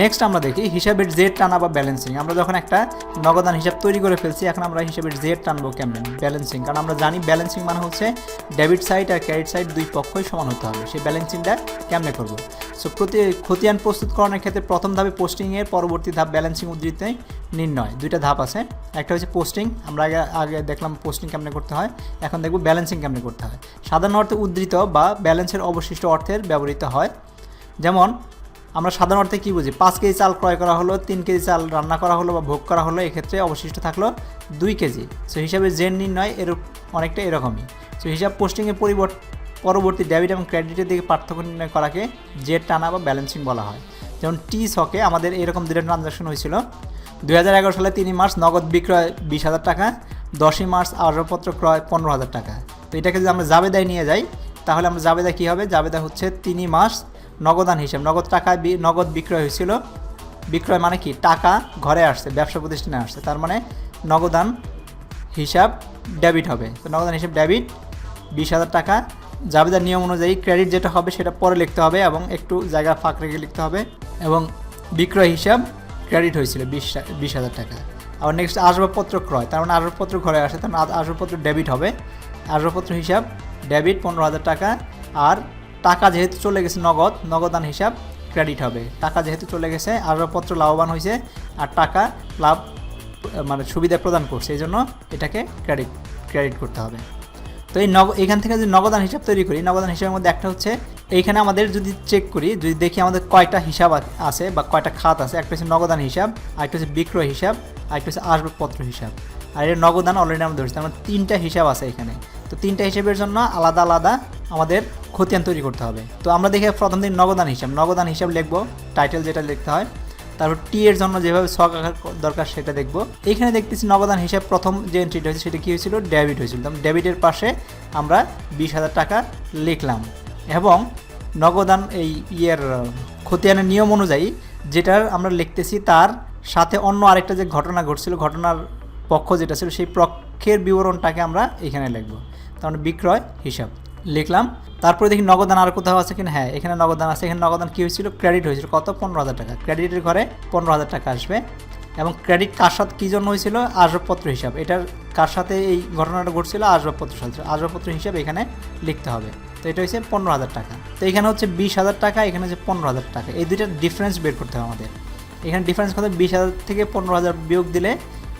Next আমরা দেখি হিসাবের জেড টানা বা ব্যালেন্সিং আমরা যখন একটা নগদান হিসাব তৈরি করে ফেলছি, এখন আমরা হিসাবের জেড টানবো কেমন? ব্যালেন্সিং কারণ আমরা জানি ব্যালেন্সিং মানে হচ্ছে ডেবিট সাইড আর ক্রেডিট সাইড দুই পক্ষই সমান হতে হবে। সেই ব্যালেন্সিংটা কেমনে করব? সো প্রতি খতিয়ান প্রস্তুতকরণের ক্ষেত্রে প্রথম ধাপে পোস্টিংয়ের পরবর্তী ধাপ ব্যালেন্সিং উদ্ধৃতি নির্ণয়। দুইটা ধাপ আছে। একটা হচ্ছে পোস্টিং আমরা আগে আগে দেখলাম পোস্টিং কেমনে করতে হয়। এখন দেখব ব্যালেন্সিং কেমনে করতে হয়। সাধারণ অর্থে উদ্ধৃত বা ব্যালেন্সের অবশিষ্ট অর্থের ব্যবহৃত হয়। যেমন আমরা সাধারণ অর্থে কী বুঝি? পাঁচ কেজি চাল ক্রয় করা হলো, তিন কেজি চাল রান্না করা হলো বা ভোগ করা হলো, এক্ষেত্রে অবশিষ্ট থাকল দুই কেজি। সো, হিসাবে জেন নির্ণয় এর অনেকটা এরকমই। সো, হিসাব পোস্টিংয়ের পরিবর্তে পরবর্তী ডেবিট এবং ক্রেডিটের দিকে পার্থক্য নির্ণয় করাকে জেড টানা বা ব্যালেন্সিং বলা হয়। যেমন টি সকে আমাদের এরকম দুটো ট্রানজাকশন হয়েছিল। দুই হাজার এগারো সালে তিনই মার্চ নগদ বিক্রয় বিশ হাজার টাকা দশই মার্চ আসবাবপত্র ক্রয় পনেরো হাজার টাকা। তো এটাকে যদি আমরা জাবেদায় নিয়ে যাই, তাহলে আমরা জাবেদা কী হবে? জাবেদা হচ্ছে তিনই মার্চ নগদান হিসাব, নগদ টাকা নগদ বিক্রয় হয়েছিল। বিক্রয় মানে কি? টাকা ঘরে আসছে, ব্যবসা প্রতিষ্ঠানে আসছে। তার মানে নগদান হিসাব ডেবিট হবে। তো নগদান হিসাব ডেবিট, বিশ হাজার টাকা। জাবেদার নিয়ম অনুযায়ী ক্রেডিট যেটা হবে সেটা পরে লিখতে হবে এবং একটু জায়গা ফাঁক রেখে লিখতে হবে এবং বিক্রয় হিসাব ক্রেডিট হয়েছিল বিশ বিশ হাজার টাকা। আবার নেক্সট আসবাবপত্র ক্রয়, তার মানে আসবাবপত্র ঘরে আসে, তার মানে আসবাবপত্র ডেবিট হবে। আসবাবপত্র হিসাব ডেবিট পনেরো হাজার টাকা আর টাকা যেহেতু চলে গেছে নগদ, নগদান হিসাব ক্রেডিট হবে। টাকা যেহেতু চলে গেছে, আসবাবপত্র লাভবান হয়েছে আর টাকা লাভ মানে সুবিধা প্রদান করছে, এই জন্য এটাকে ক্রেডিট ক্রেডিট করতে হবে। তো এই নগ, এখান থেকে যদি নগদান হিসাব তৈরি করি, নগদান হিসাবের মধ্যে একটা হচ্ছে, এইখানে আমাদের যদি চেক করি, যদি দেখি আমাদের কয়টা হিসাব আছে বা কয়টা খাত আছে, একটা হচ্ছে নগদান হিসাব আর একটা হচ্ছে বিক্রয় হিসাব, আরেকটা হচ্ছে আসবাবপত্র হিসাব। আর এর নগদান অলরেডি আমরা ধরছি আমার তিনটা হিসাব আছে এখানে। তো তিনটা হিসাবের জন্য আলাদা আলাদা আমাদের খতিয়ান তৈরি করতে হবে। তো আমরা দেখে প্রথম দিন নগদান হিসাব। নগদান হিসাব লিখব টাইটেল যেটা লিখতে হয়, তারপর টি এর জন্য যেভাবে ছক আঁকার দরকার সেটা দেখব। এইখানে দেখতেছি নগদান হিসাব প্রথম যে এন্ট্রিটা হয়েছে সেটা কী হয়েছিল? ডেবিট হয়েছিল। ডেবিটের পাশে আমরা বিশ হাজার টাকা লিখলাম। এবং নগদান এই ইয়ের খতিয়ানের নিয়ম অনুযায়ী যেটার আমরা লিখতেছি তার সাথে অন্য আরেকটা যে ঘটনা ঘটছিল, ঘটনার পক্ষ যেটা ছিল, সেই পক্ষের বিবরণটাকে আমরা এখানে লিখব। তার বিক্রয় হিসাব। লিখলাম। তারপরে দেখি নগদান আর কোথাও আছে কিনা? হ্যাঁ এখানে নগদান আছে। এখানে নগদান কী হয়েছিল? ক্রেডিট হয়েছিল। কত? পনেরো হাজার টাকা। ক্রেডিটের ঘরে পনেরো হাজার টাকা আসবে। এবং ক্রেডিট কার সাথে কী জন্য হয়েছিল? আসবাবপত্র হিসাব। এটার কার সাথে এই ঘটনাটা ঘটছিল? আসবাবপত্র সাথে। আসবাবপত্র হিসাব এখানে লিখতে হবে। তো এটা হচ্ছে পনেরো হাজার টাকা। তো এখানে হচ্ছে বিশ হাজার টাকা, এখানে হচ্ছে পনেরো হাজার টাকা। এই দুইটার ডিফারেন্স বের করতে হবে আমাদের। এখানে ডিফারেন্স কত? বিশ হাজার থেকে পনেরো হাজার বিয়োগ দিলে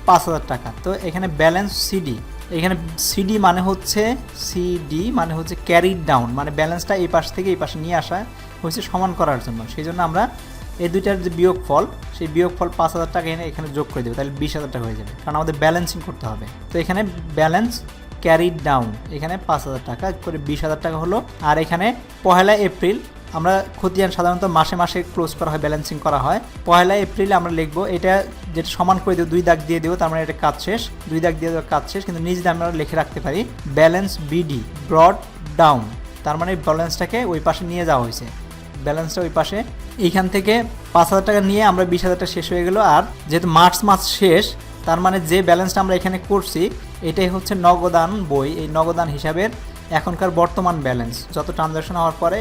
পাঁচ হাজার টাকা। তো এখানে ব্যালেন্স সিডি এখানে সিডি মানে হচ্ছে সিডি মানে হচ্ছে ক্যারিড ডাউন মানে ব্যালেন্সটা এই পাশ থেকে এই পাশে নিয়ে আসা হচ্ছে সমান করার জন্য। সেই জন্য আমরা এই দুইটার যে বিয়োগ ফল সেই বিয়োগ ফল পাঁচ হাজার টাকা এনে এখানে যোগ করে দেবো, তাহলে বিশ হাজার টাকা হয়ে যাবে। কারণ আমাদের ব্যালেন্সিং করতে হবে। তো এখানে ব্যালেন্স ক্যারিড ডাউন এখানে পাঁচ হাজার টাকা করে বিশ হাজার টাকা হলো। আর এখানে পহেলা এপ্রিল আমরা খতিয়ান সাধারণত মাসে মাসে ক্লোজ করা হয় ব্যালেন্সিং করা হয়। পয়লা এপ্রিলে আমরা লিখব, এটা যেটা সমান করে দেবো দুই দাগ দিয়ে দেবো, তার মানে এটা কাজ শেষ। দুই দাগ দিয়ে দেওয়ার কাজ শেষ, কিন্তু নিজ দিয়ে আমরা লিখে রাখতে পারি ব্যালেন্স বিডি ব্রড ডাউন তার মানে ব্যালেন্সটাকে ওই পাশে নিয়ে যাওয়া হয়েছে। ব্যালেন্সটা ওই পাশে। এইখান থেকে পাঁচ হাজার টাকা নিয়ে আমরা বিশ হাজার টাকা শেষ হয়ে গেলো, আর যেহেতু মার্চ মাস শেষ, তার মানে যে ব্যালেন্সটা আমরা এখানে করছি, এটাই হচ্ছে নগদান বই। এই নগদান হিসাবের এখনকার বর্তমান ব্যালেন্স। যত ট্রানজাকশন হওয়ার পরে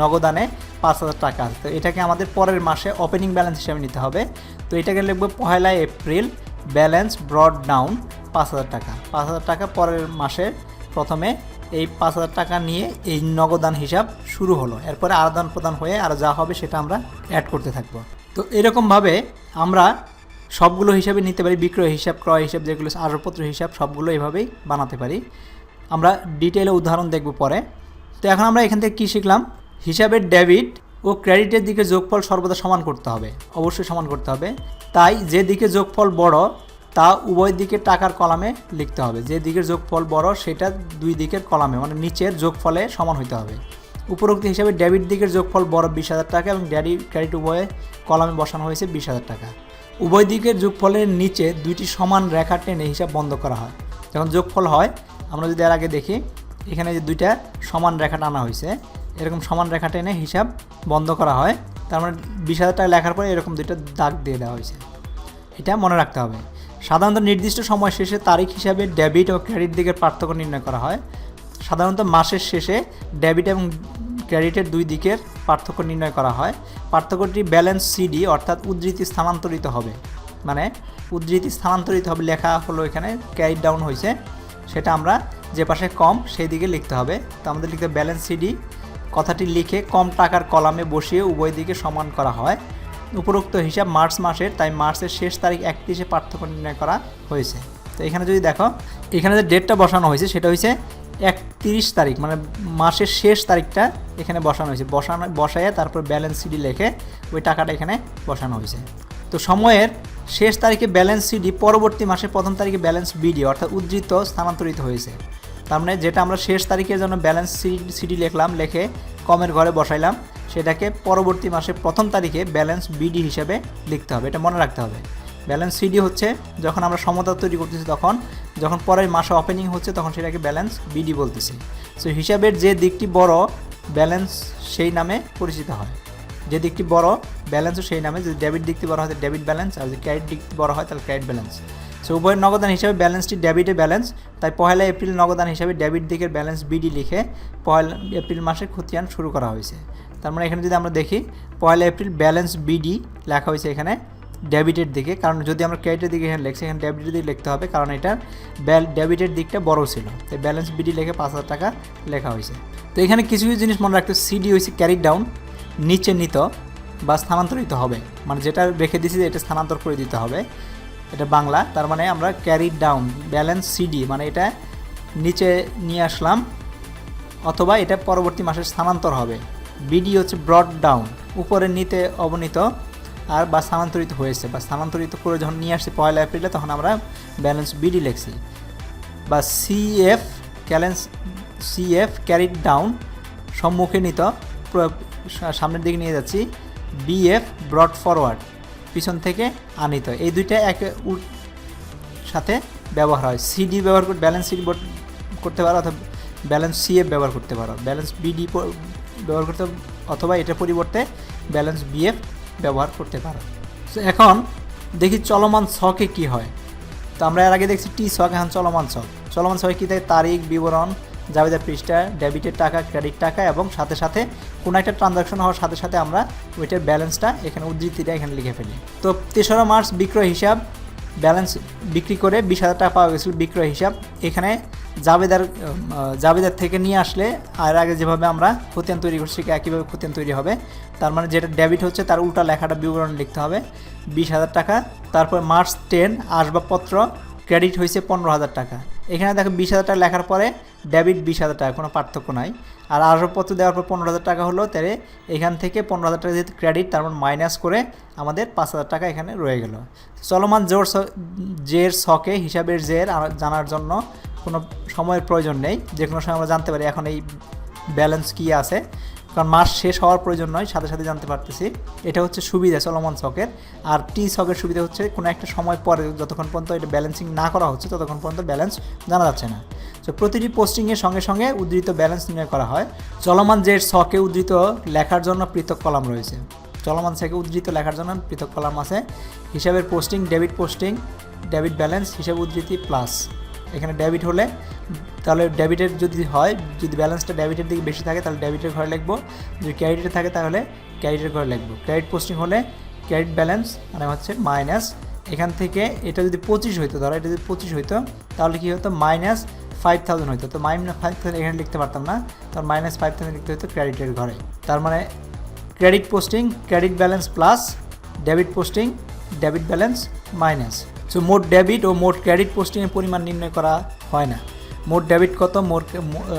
নগদানে পাঁচ হাজার টাকা। আছে তো এটাকে আমাদের পরের মাসে ওপেনিং ব্যালেন্স হিসাবে নিতে হবে। তো এটাকে লিখব পহেলা এপ্রিল ব্যালেন্স ব্রড ডাউন পাঁচ হাজার টাকা। পাঁচ হাজার টাকা পরের মাসে প্রথমে এই পাঁচ হাজার টাকা নিয়ে এই নগদান হিসাব শুরু হলো। এরপরে আদান প্রদান হয়ে আর যা হবে সেটা আমরা অ্যাড করতে থাকব। তো এরকমভাবে আমরা সবগুলো হিসাবে নিতে পারি, বিক্রয় হিসাব, ক্রয় হিসাব, যেগুলো আসবাবপত্র হিসাব, সবগুলো এভাবেই বানাতে পারি। আমরা ডিটেলে উদাহরণ দেখব পরে। তো এখন আমরা এখান থেকে কী শিখলাম? হিসাবের ডেবিট ও ক্রেডিটের দিকে যোগফল সর্বদা সমান করতে হবে। অবশ্যই সমান করতে হবে। তাই যে দিকে যোগফল বড়, তা উভয় দিকে টাকার কলামে লিখতে হবে। যে দিকের যোগফল বড়, সেটা দুই দিকের কলামে মানে নিচের যোগফলে সমান হইতে হবে। উপরোক্ত হিসাবে ডেবিট দিকের যোগফল বড় বিশ হাজার টাকা এবং ডেবিট ক্রেডিট উভয়ে কলামে বসানো হয়েছে বিশ হাজার টাকা। উভয় দিকের যোগফলের নিচে দুইটি সমান রেখা টেনে হিসাব বন্ধ করা হয়। যখন যোগফল হয় আমরা যদি এর আগে দেখি, এখানে যে দুইটা সমান রেখা টানা হয়েছে এরকম সমান রেখা টেনে হিসাব বন্ধ করা হয়। তার মানে বিশ হাজার টাকা লেখার পরে এরকম দুইটা দাগ দিয়ে দেওয়া হয়েছে এটা মনে রাখতে হবে। সাধারণত নির্দিষ্ট সময় শেষে তারিখ হিসাবে ডেবিট ও ক্রেডিট দিকের পার্থক্য নির্ণয় করা হয়। সাধারণত মাসের শেষে ডেবিট এবং ক্রেডিটের দুই দিকের পার্থক্য নির্ণয় করা হয়। পার্থক্যটি ব্যালেন্স সিডি অর্থাৎ উদ্ধৃতি স্থানান্তরিত হবে। মানে উদ্ধৃতি স্থানান্তরিত হবে লেখা হলো এখানে ক্যারি ডাউন হয়েছে সেটা আমরা যে পাশে কম, সেই দিকে লিখতে হবে। তো আমাদের লিখতে ব্যালেন্স সিডি কথাটি লিখে কম টাকার কলামে বসিয়ে উভয় দিকে সমান করা হয়। উপরোক্ত হিসাব মার্চ মাসের, তাই মার্চের শেষ তারিখ একত্রিশে পার্থক্য নির্ণয় করা হয়েছে। তো এখানে যদি দেখো, এখানে যে ডেটটা বসানো হয়েছে, সেটা হয়েছে একত্রিশ তারিখ মানে মাসের শেষ তারিখটা এখানে বসানো হয়েছে। বসানো বসাইয়ে তারপর ব্যালেন্স সিডি লিখে ওই টাকাটা এখানে বসানো হয়েছে। তো সময়ের শেষ তারিখে ব্যালেন্স সিডি, পরবর্তী মাসের প্রথম তারিখে ব্যালেন্স বিডি অর্থাৎ উদ্ধৃত স্থানান্তরিত হয়েছে। তার মানে যেটা আমরা শেষ তারিখের জন্য ব্যালেন্স সিডি লিখলাম, লিখে কমের ঘরে বসাইলাম, সেটাকে পরবর্তী মাসের প্রথম তারিখে ব্যালেন্স বিডি হিসাবে লিখতে হবে। এটা মনে রাখতে হবে। ব্যালেন্স সিডি হচ্ছে যখন আমরা সমতা তৈরি করতেছি তখন, যখন পরের মাসে ওপেনিং হচ্ছে তখন সেটাকে ব্যালেন্স বিডি বলতেছি। সো হিসাবের যে দিকটি বড়, ব্যালেন্স সেই নামে পরিচিত হয়। যে দিকটি বড় ব্যালেন্সও সেই নামে। যদি ডেবিট দিকটি বড় হয়, তাহলে ডেবিট ব্যালেন্স আর যদি ক্রেডিট দিকটি বড় হয়, তাহলে ক্রেডিট ব্যালেন্স সো উভয়ের নগদান হিসাবে ব্যালেন্সটি ডেবিটে ব্যালেন্স তাই পয়লা এপ্রিল নগদান হিসাবে ডেবিট দিকের ব্যালেন্স বিডি লিখে পয়লা এপ্রিল মাসে খতিয়ান শুরু করা হয়েছে। তার মানে এখানে যদি আমরা দেখি পয়লা এপ্রিল ব্যালেন্স বিডি লেখা হয়েছে এখানে ডেবিটের দিকে। কারণ যদি আমরা ক্রেডিটের দিকে এখানে লিখছি এখানে ডেবিটের দিকে লিখতে হবে, কারণ এটার ডেবিটের দিকটা বড় ছিল। তাই ব্যালেন্স বিডি লিখে পাঁচ হাজার টাকা লেখা হয়েছে। তো এখানে কিছু কিছু জিনিস মনে রাখতে সিডি হয়েছে ক্যারি ডাউন নিচে নিত বা স্থানান্তরিত হবে। মানে যেটা রেখে দিয়েছি এটা স্থানান্তর করে দিতে হবে। এটা বাংলা, তার মানে আমরা ক্যারি ডাউন ব্যালেন্স সিডি মানে এটা নিচে নিয়ে আসলাম, অথবা এটা পরবর্তী মাসে স্থানান্তর হবে। বিডি হচ্ছে ব্রড ডাউন উপরে নিতে অবনীত, আর বা স্থানান্তরিত হয়েছে। বা স্থানান্তরিত করে যখন নিয়ে আসছি পয়লা এপ্রিলে, তখন আমরা ব্যালেন্স বিডি লিখছি। বা সিএফ ক্যালেন্স সিএফ ক্যারিড ডাউন সম্মুখে নিত সামনের দিকে নিয়ে যাচ্ছি। বিএফ ব্রড ফরওয়ার্ড পিছন থেকে আনিত। এই দুইটা এক সাথে ব্যবহার হয়। সিডি ব্যবহার করে ব্যালেন্স সিডি করতে পারো অথবা ব্যালেন্স সিএফ ব্যবহার করতে পারো। ব্যালেন্স বিডি ব্যবহার করতে অথবা এটা পরিবর্তে ব্যালেন্স বিএফ ব্যবহার করতে পারো। তো এখন দেখি চলমান ছকে কি হয়। তো আমরা এর আগে দেখছি টি ছক, এখন চলমান ছক। চলমান ছকে কী থাকে তারিখ, বিবরণ জাবেদার পৃষ্ঠা, ডেবিটের টাকা, ক্রেডিট টাকা এবং সাথে সাথে কোনো একটা ট্রানজাকশন হওয়ার সাথে সাথে আমরা ওইটার ব্যালেন্সটা এখানে উদ্ধৃতিটা এখানে লিখে ফেলি। তো তেসরা মার্চ বিক্রয় হিসাব, ব্যালেন্স বিক্রি করে বিশ হাজার টাকা পাওয়া গেছিল বিক্রয় হিসাব। এখানে জাবেদার জাবেদার থেকে নিয়ে আসলে আর আগে যেভাবে আমরা খতিয়ান তৈরি করছি একইভাবে খতিয়ান তৈরি হবে। তার মানে যেটা ডেবিট হচ্ছে তার উল্টা লেখাটা বিবরণ লিখতে হবে। বিশ হাজার টাকা, তারপর মার্চ টেন আসবাবপত্র, ক্রেডিট হয়েছে পনেরো হাজার টাকা। এখানে দেখো বিশ হাজার টাকা লেখার পরে ডেবিট বিশ হাজার টাকা, কোনো পার্থক্য নাই। আর আসবাবপত্র দেওয়ার পর পনেরো হাজার টাকা হলো, তাহলে এখান থেকে পনেরো হাজার টাকা যেহেতু ক্রেডিট তার মানে মাইনাস করে আমাদের পাঁচ হাজার টাকা এখানে রয়ে গেল। চলমান জোর জের ছকে হিসাবের জের জানার জন্য কোনো সময়ের প্রয়োজন নেই। যে কোনো সময় আমরা জানতে পারি এখন এই ব্যালেন্স কী আছে। কারণ মাস শেষ হওয়ার প্রয়োজন নয়, সাথে সাথে জানতে পারতেছি। এটা হচ্ছে সুবিধা, চলমান ছকের আর টি ছকের সুবিধা হচ্ছে কোনো একটা সময় পরে যতক্ষণ পর্যন্ত এটা ব্যালেন্সিং না করা হচ্ছে, ততক্ষণ পর্যন্ত ব্যালেন্স জানা যাচ্ছে না। তো প্রতিটি পোস্টিংয়ের সঙ্গে সঙ্গে উদ্ধৃত ব্যালেন্স নির্ণয় করা হয়। চলমান যে ছকে উদ্ধৃত লেখার জন্য পৃথক কলাম রয়েছে। চলমান থেকে উদ্ধৃত লেখার জন্য পৃথক কলাম আছে। হিসাবের posting debit posting debit balance হিসাব উদ্ধৃতি প্লাস এখানে ডেবিট হলে তাহলে ডেবিটের যদি হয়, যদি ব্যালেন্সটা ডেবিটের দিকে বেশি থাকে, তাহলে ডেবিটের ঘরে লিখব। যদি ক্রেডিটে থাকে, তাহলে ক্রেডিটের ঘরে লিখব। ক্রেডিট পোস্টিং হলে ক্রেডিট ব্যালেন্স মানে হচ্ছে মাইনাস। এখান থেকে এটা যদি পঁচিশ হইতো, ধরো এটা যদি পঁচিশ হইতো, তাহলে কী হতো? মাইনাস ফাইভ থাউজেন্ড হইতো। তো মাইনাস ফাইভ থাউজেন্ড এখানে লিখতে পারতাম না। তার মাইনাস ফাইভ থাউজেন্ড লিখতে হতো ক্রেডিটের ঘরে। তার মানে credit posting, credit balance plus debit posting, debit balance minus. So মোট ডেবিট ও মোট ক্রেডিট পোস্টিংয়ের পরিমাণ নির্ণয় করা হয় না। মোট ডেবিট কত, মোট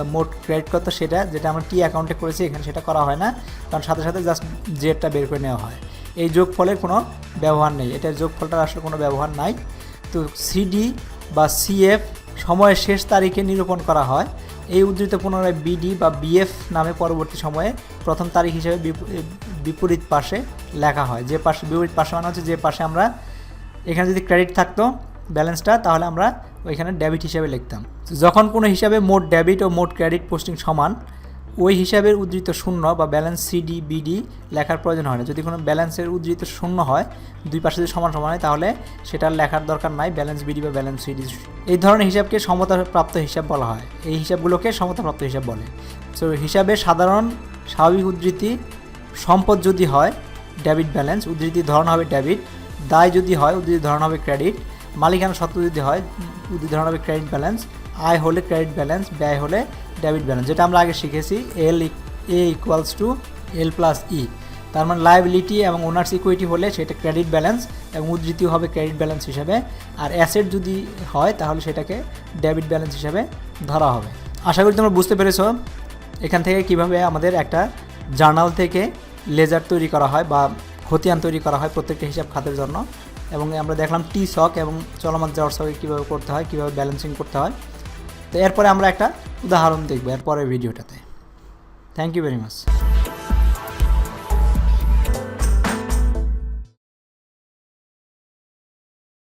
মোট ক্রেডিট কত সেটা, যেটা আমরা টি অ্যাকাউন্টে করেছি এখানে সেটা করা হয় না, কারণ সাথে সাথে জাস্ট জেডটা বের করে নেওয়া হয়। এই যোগফলের কোনো ব্যবহার নেই। এটার যোগফলটার আসলে কোনো ব্যবহার নাই। তো সিডি বা সিএফ সময়ের শেষ তারিখে নিরূপণ করা হয়। এই উদ্ধৃত পুনরায় বিডি বা বিএফ নামে পরবর্তী সময়ে প্রথম তারিখ হিসেবে বিপ- বিপরীত পাশে লেখা হয়। যে পাশে, বিপরীত পাশে মানে হচ্ছে যে পাশে আমরা, এখানে যদি ক্রেডিট থাকতো ব্যালেন্সটা তাহলে আমরা ওইখানে ডেবিট হিসাবে লিখতাম। যখন কোনো হিসাবে মোট ডেবিট ও মোট ক্রেডিট পোস্টিং সমান, ওই হিসাবের উদ্ধৃত শূন্য বা ব্যালেন্স সিডি বিডি লেখার প্রয়োজন হয় না। যদি কোনো ব্যালেন্সের উদ্ধৃত শূন্য হয়, দুই পাশে যদি সমান সমান হয়, তাহলে সেটার লেখার দরকার নাই ব্যালেন্স বিডি বা ব্যালেন্স সিডি এই ধরনের হিসাবকে সমতাপ্রাপ্ত হিসাব বলা হয়। এই হিসাবগুলোকে সমতাপ্রাপ্ত হিসাব বলে। সো হিসাবে সাধারণ স্বাভাবিক উদ্ধৃতি সম্পদ যদি হয় ডেবিট ব্যালেন্স উদ্ধৃতির ধরন হবে ডেবিট দায় যদি হয় উদ্ধৃতির ধরন হবে ক্রেডিট মালিকানা সত্ত্ব যদি হয় উদ্ধৃতির ধরন হবে ক্রেডিট ব্যালেন্স আয় হলে ক্রেডিট ব্যালেন্স ব্যয় হলে ডেবিট ব্যালেন্স যেটা আমরা আগে শিখেছি L A equals to L plus E তার মানে লাইবিলিটি এবং ওনার্স ইকুইটি হলে সেটা ক্রেডিট ব্যালেন্স এবং উদ্ধৃতি হবে ক্রেডিট ব্যালেন্স হিসাবে। আর অ্যাসেট যদি হয়, তাহলে সেটাকে ডেবিট ব্যালেন্স হিসাবে ধরা হবে। আশা করি তোমরা বুঝতে পেরেছ এখান থেকে কীভাবে আমাদের একটা জার্নাল থেকে লেজার তৈরি করা হয় বা খতিয়ান তৈরি করা হয় প্রত্যেকটা হিসাব খাতের জন্য। এবং আমরা দেখলাম টি শক এবং চলমান যাওয়ার সকে কীভাবে করতে হয়, কীভাবে ব্যালেন্সিং করতে হয়। তো এরপরে আমরা একটা উদাহরণ দেখব এরপরের ভিডিওটাতে। Thank you very much